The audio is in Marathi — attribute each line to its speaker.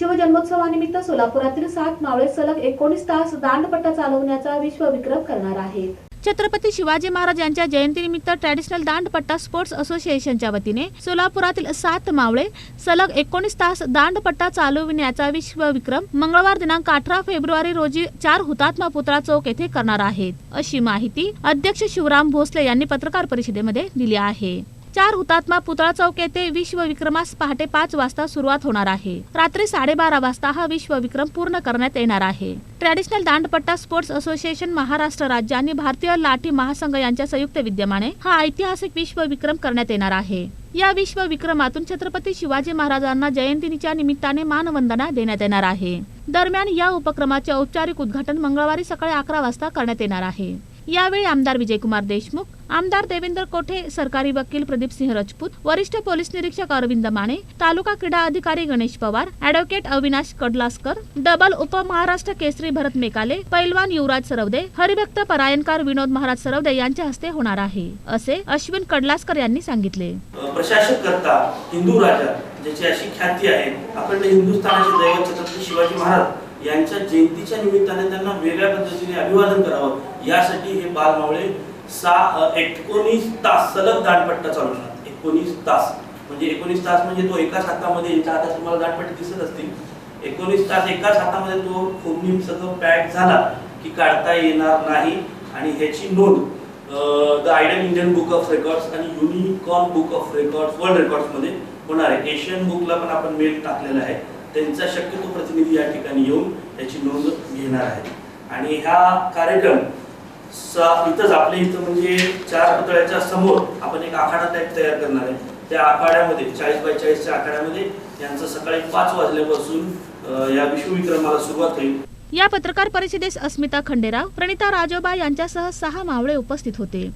Speaker 1: शिवजन्मोत्सवानिमित्त सोलापुरातील सात मावळे सलग एकोणीस तास दांडपट्टा चालवण्याचा विश्वविक्रम करणार आहेत. छत्रपती शिवाजी महाराज यांच्या जयंतीनिमित्त ट्रॅडिशनल दांडपट्टा स्पोर्ट्स असोसिएशनच्या वतीने सोलापुरातील सात मावळे सलग एकोणीस तास दांडपट्टा चालविण्याचा विश्वविक्रम मंगळवार दिनांक अठरा फेब्रुवारी रोजी चार हुतात्मा पुतळा चौक येथे करणार आहेत. अशी माहिती अध्यक्ष शिवराम भोसले यांनी पत्रकार परिषदेमध्ये दिली आहे. चार हुतात्मा पुतळा चौक येथे विश्वविक्रमास पहाटे पाच वाजता सुरुवात होणार आहे. रात्री साडेबारा वाजता हा विश्वविक्रम पूर्ण करण्यात येणार आहे. Traditional Dandpatta sports association Maharashtra राज्य आणि भारतीय लाठी महासंघ यांच्या संयुक्त विद्यमाने हा ऐतिहासिक विश्वविक्रम करण्यात येणार आहे. या विश्वविक्रमातून छत्रपती शिवाजी महाराजांना जयंतीच्या निमित्ताने मानवंदना देण्यात येणार आहे. दरम्यान या उपक्रमाचे औपचारिक उद्घाटन मंगळवारी सकाळी अकरा वाजता करण्यात येणार आहे. यावेळी आमदार विजयकुमार देशमुख आमदार देवेंद्र कोठे सरकारी वकील प्रदीप सिंह राजपूत वरिष्ठ पोलीस निरीक्षक अरविंद माने तालुका क्रीडा अधिकारी गणेश पवार ऍडव्होकेट अविनाश कडलासकर डबल उपमहाराष्ट्र केसरी भरत मेकाले पैलवान युवराज सरवदे हरिभक्त परायणकार विनोद महाराज सरवदे यांच्या हस्ते होणार आहे असे अश्विन कडलासकर यांनी सांगितले.
Speaker 2: प्रशासक करता हिंदू राजा ज्याची अशी ख्याती आहे आपण हिंदुस्थानाचे दैवत छत्रपती शिवाजी महाराज यांच्या जयंतीच्या निमित्ताने त्यांना वेगळ्या पद्धतीने अभिवादन करावं. यासाठी हे बालमावळे सा एकोणीस तास सलग दांडपट्टा चालवणार एकोणीस तास. म्हणजे एकोणीस तास म्हणजे तो एकाच हातामध्ये यांच्या हातात तुम्हाला दांडपट्टे दिसत असतील एकोणीस तास एकाच हातामध्ये तो फोडणी सगळं पॅक झाला की काढता येणार नाही. आणि ह्याची नोंद the Aidan Indian book of records आणि unicorn book of records world रेकॉर्ड्समध्ये होणार आहे. एशियन बुकला पण आपण मेल टाकलेला आहे. त्यांचा शक्यतो प्रतिनिधी या ठिकाणी येऊन त्याची नोंद घेणार आहे आणि ह्या कार्यक्रम इथंच आपल्या इथं म्हणजे चार पुतळ्याच्या समोर आपण एक आखाडा टाईप तयार करणार आहे. त्या आखाड्यामध्ये चाळीस बाय चाळीसच्या आखाड्यामध्ये यांचं सकाळी पाच वाजल्यापासून या विश्वविक्रमाला सुरुवात होईल.
Speaker 1: या पत्रकार परिषदेस अस्मिता खंडेराव प्रणिता राजोबा यांच्यासह सहा मावळे उपस्थित होते.